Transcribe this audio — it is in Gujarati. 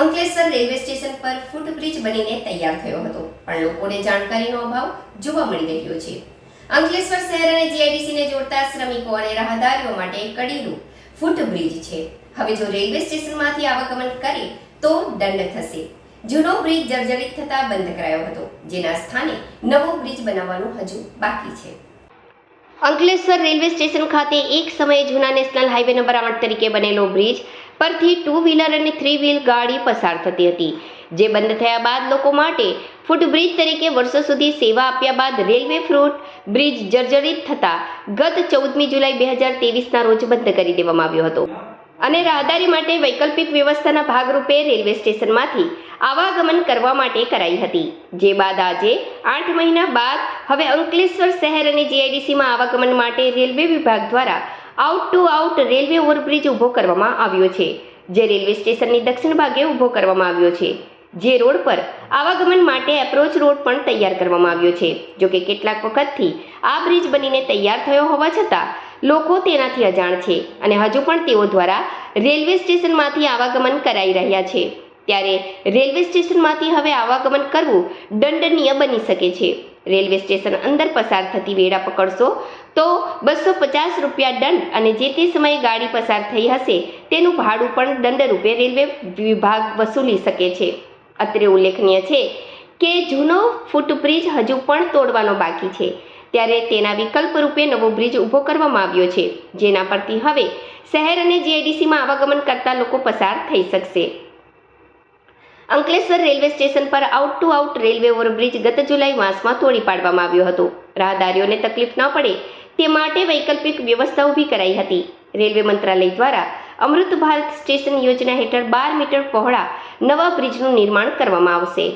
અંકલેશ્વર રેલવે સ્ટેશન પર ફૂટબ્રિજ બનીને તૈયાર થયો હતો. પણ લોકોને જાણકારીનો અભાવ જોવા મળી રહ્યો છે. અંકલેશ્વર શહેર અને જીઆઈડીસીને જોડતા શ્રમિકો અને રાહદારીઓ માટે કડીનું ફૂટબ્રિજ છે. હવે જો રેલવે સ્ટેશનમાંથી આવાગમન કરે તો દંડ થશે. જૂનો બ્રિજ જર્જરિત થતા બંધ કરાયો હતો, જેના સ્થાને નવો બ્રિજ બનાવવાનું હજુ બાકી છે. અંકલેશ્વર રેલવે સ્ટેશન ખાતે એક સમયે જૂના નેશનલ હાઈવે નંબર આઠ તરીકે બનેલો બ્રિજ પરથી ટુ વ્હીલર અને થ્રી વ્હીલ ગાડી પસાર થતી હતી, જે બંધ થયા બાદ લોકો માટે ફૂટબ્રિજ તરીકે વર્ષો સુધી સેવા આપ્યા બાદ રેલવે ફ્રૂટ બ્રિજ જર્જરિત થતા ગત ચૌદમી જુલાઈ બે હજાર તેવીસના રોજ બંધ કરી દેવામાં આવ્યો હતો. અને રાહદારી માટે વૈકલ્પિક વ્યવસ્થાના ભાગરૂપે રેલવે સ્ટેશનમાંથી આવાગમન કરવા માટે કરાઈ હતી, જે બાદ આજે આઠ મહિના બાદ હવે અંકલેશ્વર શહેર અને જીઆઈડીસીમાં આવાગમન માટે રેલવે વિભાગ દ્વારા out to out railway overbridge ઊભો કરવામાં આવ્યો છે, જે રેલવે સ્ટેશનની દક્ષિણ ભાગે ઊભો કરવામાં આવ્યો છે, જે રોડ પર આવાગમન માટે એપ્રોચ રોડ પણ તૈયાર કરવામાં આવ્યો છે. જોકે કેટલાક વખતથી આ બ્રિજ બનીને તૈયાર થયો હોવા છતાં, લોકો તેનાથી અજાણ છે અને હજુ પણ તેઓ દ્વારા રેલવે સ્ટેશનમાંથી આવાગમન કરાઈ રહ્યા છે. ત્યારે રેલવે સ્ટેશનમાંથી હવે આવાગમન કરવું દંડનીય બની શકે છે. રેલવે સ્ટેશન અંદર પસાર થતી વેળા પકડશો, તો બસો પચાસ રૂપિયા દંડ અને જે તે સમયે ગાડી પસાર થઈ હશે, તેનું ભાડું પણ દંડ રૂપે રેલવે વિભાગ વસૂલી શકે છે. અત્રે ઉલ્લેખનીય છે કે જૂનો ફૂટબ્રિજ હજુ પણ તોડવાનો બાકી છે. ત્યારે તેના વિકલ્પ રૂપે નવો બ્રિજ ઊભો કરવામાં આવ્યો છે, જેના પરથી હવે શહેર અને જીઆઈડીસીમાં આવાગમન કરતા લોકો પસાર થઈ શકશે. અંકલેશ્વર રેલવે સ્ટેશન પર out to out railway overbridge ગત જુલાઈ માસમાં તોડી પાડવામાં આવ્યો હતો. રાહદારીઓને તકલીફ ન પડે તે માટે વૈકલ્પિક વ્યવસ્થા ઊભી કરાઈ હતી. રેલવે મંત્રાલય દ્વારા અમૃત ભારત સ્ટેશન યોજના હેઠળ બાર મીટર પહોળા નવા બ્રિજનું નિર્માણ કરવામાં આવશે.